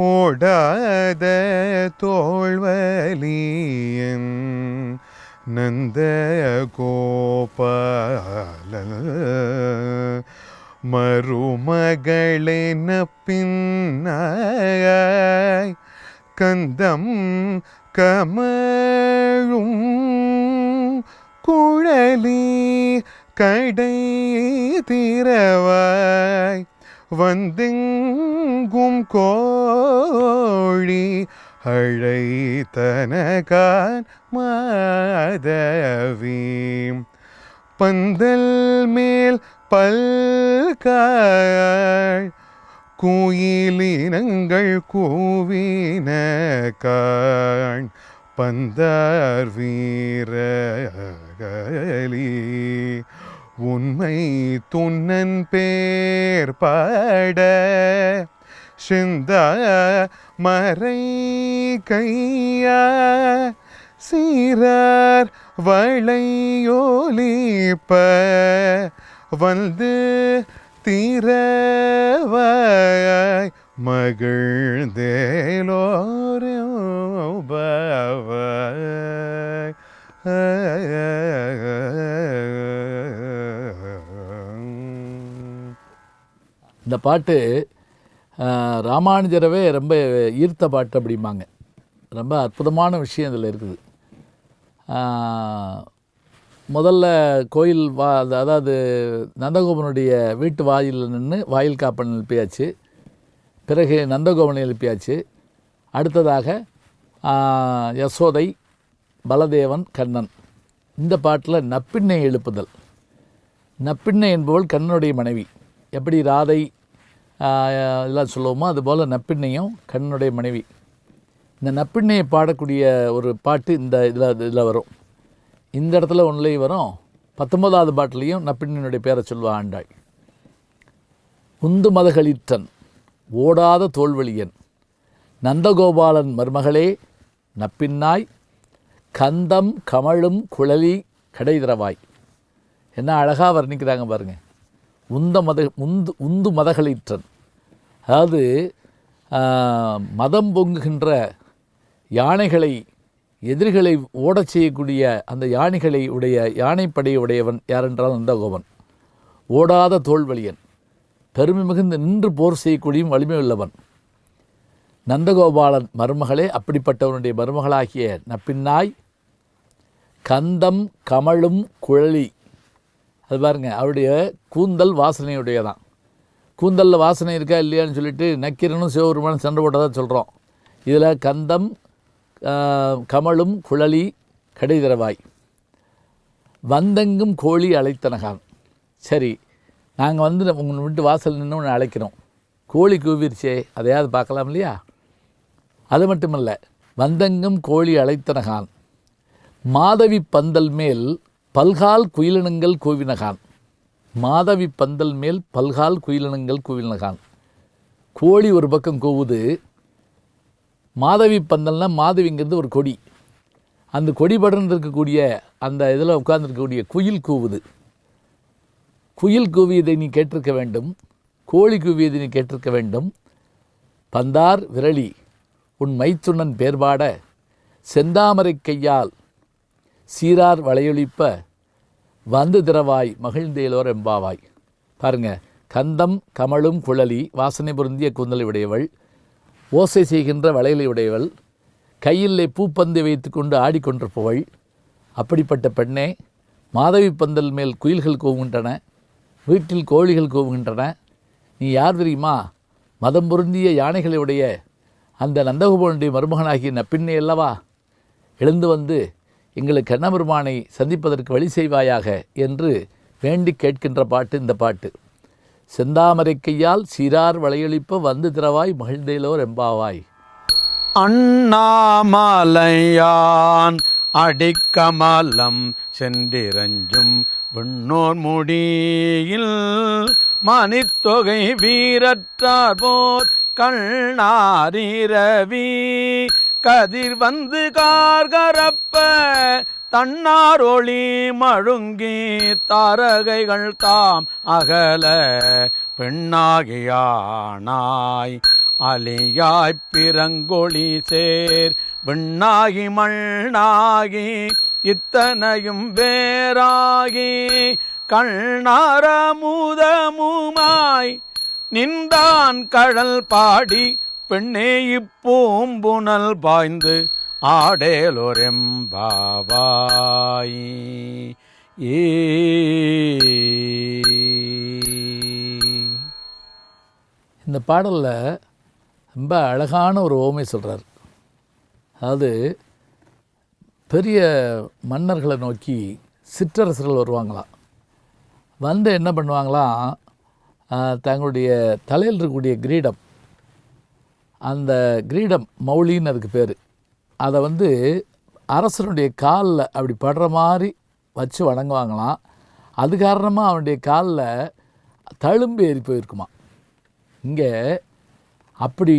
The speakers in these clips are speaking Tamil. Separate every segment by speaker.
Speaker 1: மத களீற்றன் ஓடாத தோல்வலியன் நந்த கோபால மருமகளென பின்னாய் கந்தம் கமழும் குழலி கடை திறவாய் வந்தெங்கும் கோழி அழைத்தனகான் மாதவி. பந்தல் மேல் பல்காள் குயிலினங்கள் கூவின காண் பந்தார் வீரகலி. உண்மை துன்னன் பேர் பாட சிந்த மறை கைய சீரார் வளையோலிப்ப வந்து தீரவாய் மகிழ்ந்தேலோரோ மகிழ்ந்தேலோரபாவாய்
Speaker 2: இந்த பாட்டு ராமானுஜரவே ரொம்ப ஈர்த்த பாட்டு அப்படிம்பாங்க. ரொம்ப அற்புதமான விஷயம் இதில் இருக்குது. முதல்ல கோயில் வா அதாவது நந்தகோபனுடைய வீட்டு வாயிலில் நின்று வாயில் காப்பன் எழுப்பியாச்சு. பிறகு நந்தகோபனை எழுப்பியாச்சு. அடுத்ததாக யசோதை பலதேவன் கண்ணன். இந்த பாட்டில் நப்பிண்ணை எழுப்புதல். நப்பிண்ணை என்பவள் கண்ணனுடைய மனைவி. எப்படி ராதை எல்லாம் சொல்லுவோமோ அதுபோல் நப்பிண்ணையும் கண்ணனுடைய மனைவி. இந்த நப்பிண்ணையை பாடக்கூடிய ஒரு பாட்டு இந்த இதில் இதில் வரும். இந்த இடத்துல ஒன்றுலேயும் வரும். பத்தொன்பதாவது பாட்டிலையும் நப்பிண்ணினுடைய பேரை சொல்வா ஆண்டாள். உந்து மதகளிற்றன் ஓடாத தோல்வழியன் நந்தகோபாலன் மருமகளே நப்பின்னாய் கந்தம் கமழும் குழலி கடைதிரவாய். என்ன அழகாக வர்ணிக்கிறாங்க பாருங்கள் உந்த மத உந்து உந்து மதகளிற்றன். அதாவது மதம் பொங்குகின்ற யானைகளை எதிரிகளை ஓடச் செய்யக்கூடிய அந்த யானைகளை உடைய யானைப்படை உடையவன் யாரென்றால் நந்தகோபன். ஓடாத தோல்வழியன். பெருமை மிகுந்து நின்று போர் செய்யக்கூடிய வலிமை உள்ளவன் நந்தகோபாலன் மருமகளே அப்படிப்பட்டவனுடைய மருமகளாகிய நப்பின்னாய் கந்தம் கமழும் குழலி அது பாருங்கள் அவருடைய கூந்தல் வாசனையுடைய தான் கூந்தலில் வாசனை இருக்கா இல்லையான்னு சொல்லிட்டு நக்கீரனும் சிவபெருமானும் சண்டை போட்டதாக சொல்கிறோம் இதில் கந்தம் கமலும் குழலி கடைதிரவாய். வந்தெங்கும் கோழி அழைத்தனகான் சரி நாங்கள் வந்து உங்கள் விட்டு வாசல் நின்று ஒன்று அழைக்கிறோம். கோழி கூவிருச்சே அதையாவது பார்க்கலாம் இல்லையா? அது மட்டுமல்ல வந்தெங்கும் கோழி அழைத்தனகான் மாதவி பந்தல் மேல் பல்கால் குயிலினங்கள் கோவினகான் மாதவி பந்தல் மேல் பல்கால் குயிலினங்கள் கூவினகான் கோழி ஒரு பக்கம் கூவுது. மாதவி பந்தல்னால் மாதவிங்கிறது ஒரு கொடி. அந்த கொடி படர்ந்து இருக்கக்கூடிய அந்த இதில் உட்கார்ந்துருக்கக்கூடிய குயில் கூவுது. குயில் கூவியதை நீ கேட்டிருக்க வேண்டும். கோழி கூவியதை நீ கேட்டிருக்க வேண்டும். பந்தார் விரலி உன் மைத்துண்ணன் பேர்பாட செந்தாமரை கையால் சீரார் வளையொழிப்ப வந்து திறவாய் மகிழ்ந்தேலோர் எம்பாவாய். பாருங்க கந்தம் கமலும் குழலி வாசனை பொருந்திய கூந்தலை உடையவள் ஓசை செய்கின்ற வளையலை உடையவள் கையிலே பூப்பந்து வைத்துக்கொண்டு ஆடிக்கொண்டிருப்பவள் அப்படிப்பட்ட பெண்ணே மாதவி பந்தல் மேல் குயில்கள் கூவுகின்றன வீட்டில் கோழிகள் கூவுகின்றன. நீ யார் தெரியுமா? மதம் பொருந்திய யானைகளை உடைய அந்த நந்தகோபனுடைய மருமகனாகிய நப்பிண்ணை அல்லவா? எழுந்து வந்து எங்களுக்கு கண்ணபெருமானை சந்திப்பதற்கு வழி செய்வாயாக என்று வேண்டி கேட்கின்ற பாட்டு இந்த பாட்டு. செந்தாமரை கையால் சீரார் வளையளிப்ப வந்து திறவாய் மகிழ்ந்தேலோர் எம்பாவாய்.
Speaker 3: அண்ணாமலையான் அடிக்கமலம் சென்றிரஞ்சும் விண்ணோர் முடியில் மணித்தொகை வீரற்றார் போர் கண்ணாரிரவி கதிர் வந்து கார்கரப்ப தன்னார் ஒளி மழுங்கி தாரகைகள் தாம் அகல. பெண்ணாகியானாய் அலியாய்ப் பிறங்கொழி சேர். விண்ணாகி மண்ணாகி இத்தனையும் வேறாகி. கண்ணாரமுதமுமாய் நின்றான் கடல் பாடி பெண்ணே இப்பூம்புனல் பாய்ந்து ஆடேலோரெம்பாவாய். ஏ.
Speaker 2: இந்த பாடலில் ரொம்ப அழகான ஒரு ஓமை சொல்கிறார் அதாவது பெரிய மன்னர்களை நோக்கி சிற்றரசர்கள் வருவாங்களாம் வந்து என்ன பண்ணுவாங்களாம் தங்களுடைய தலையில் இருக்கக்கூடிய கிரீடம் அந்த கிரீடம் மௌலின்னு அதுக்கு பேர். அதை வந்து அரசனுடைய காலில் அப்படி படுற மாதிரி வச்சு வணங்குவாங்களாம். அது காரணமாக அவனுடைய காலில் தழும்பு ஏறி போயிருக்குமா இங்கே அப்படி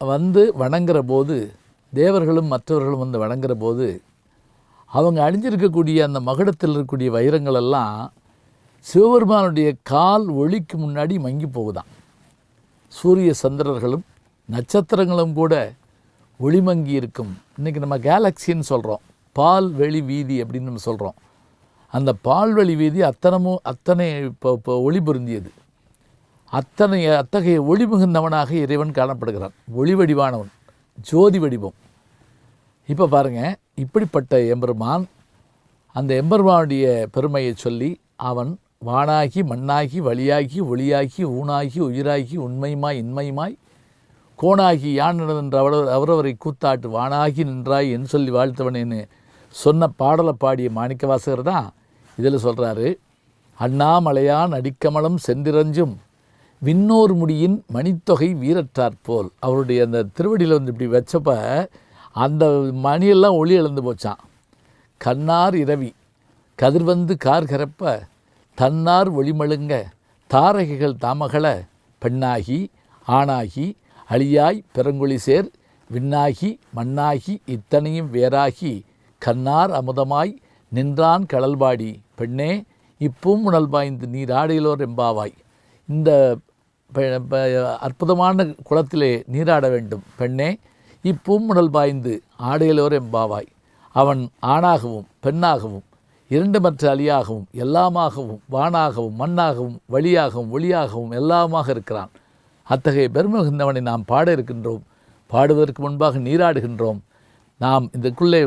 Speaker 2: வந்து வணங்குற போது தேவர்களும் மற்றவர்களும் வந்து வணங்குற போது அவங்க அணிஞ்சிருக்கக்கூடிய அந்த மகுடத்தில் இருக்கக்கூடிய வைரங்கள் எல்லாம் சிவபெருமானுடைய கால் ஒளிக்கு முன்னாடி மங்கி போகுதாம். சூரிய சந்திரர்களும் நட்சத்திரங்களும் கூட ஒளிமங்கி இருக்கும். இன்றைக்கி நம்ம கேலக்சின்னு சொல்கிறோம் பால்வெளி வீதி அப்படின்னு நம்ம சொல்கிறோம் அந்த பால்வெளி வீதி அத்தனமும் அத்தனை இப்போ இப்போ ஒளி பொருந்தியது அத்தனை அத்தகைய ஒளி மிகுந்தவனாக இறைவன் காணப்படுகிறான். ஒளி வடிவானவன் ஜோதி வடிவம். இப்போ பாருங்க இப்படிப்பட்ட எம்பெருமான் அந்த எம்பெருமானுடைய பெருமையை சொல்லி அவன் வானாகி மண்ணாகி வழியாகி ஒளியாகி ஊனாகி உயிராகி உண்மையுமாய் இன்மையுமாய் கோணாகி யான் நின்ற அவர் அவரவரை கூத்தாட்டு வானாகி நின்றாய் என்று சொல்லி வாழ்த்தவனேன்னு சொன்ன பாடலை பாடிய மாணிக்கவாசகர் தான் இதில் சொல்கிறாரு அண்ணாமலையான் அடிக்கமலம் சென்றிரஞ்சும் விண்ணோர் முடியின் மணித்தொகை வீரற்றாற் போல். அவருடைய அந்த திருவடியில் வந்து இப்படி வச்சப்ப அந்த மணியெல்லாம் ஒளி இழந்து போச்சான் கண்ணார் இரவி கதிர்வந்து கார் கரப்ப தன்னார் ஒளிமழுங்க தாரகைகள் தாமகள பெண்ணாகி ஆணாகி அழியாய் பெருங்கொழி சேர் விண்ணாகி மண்ணாகி இத்தனையும் வேறாகி கண்ணார் அமுதமாய் நின்றான் கடல்வாடி. பெண்ணே இப்பும் உணல் பாய்ந்து நீராடையிலோர் எம்பாவாய். இந்த அற்புதமான குளத்திலே நீராட வேண்டும். பெண்ணே இப்பூமுடல் பாய்ந்து ஆடையிலோர் எம்பாவாய். அவன் ஆணாகவும் பெண்ணாகவும் இரண்டுமற்ற அலியாகவும் எல்லாமாகவும் வானாகவும் மண்ணாகவும் வழியாகவும் ஒளியாகவும் எல்லாமாக இருக்கிறான். அத்தகைய பெருமகிந்தவனை நாம் பாட இருக்கின்றோம் பாடுவதற்கு முன்பாக நீராடுகின்றோம். நாம் இதற்குள்ளே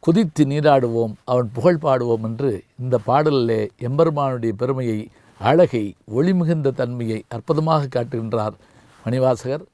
Speaker 2: குதித்து நீராடுவோம். அவன் புகழ் பாடுவோம் என்று இந்த பாடலிலே எம்பெருமானுடைய பெருமையை அழகை ஒளிமிகுந்த தன்மையை அற்புதமாக காட்டுகின்றார் மணிவாசகர்.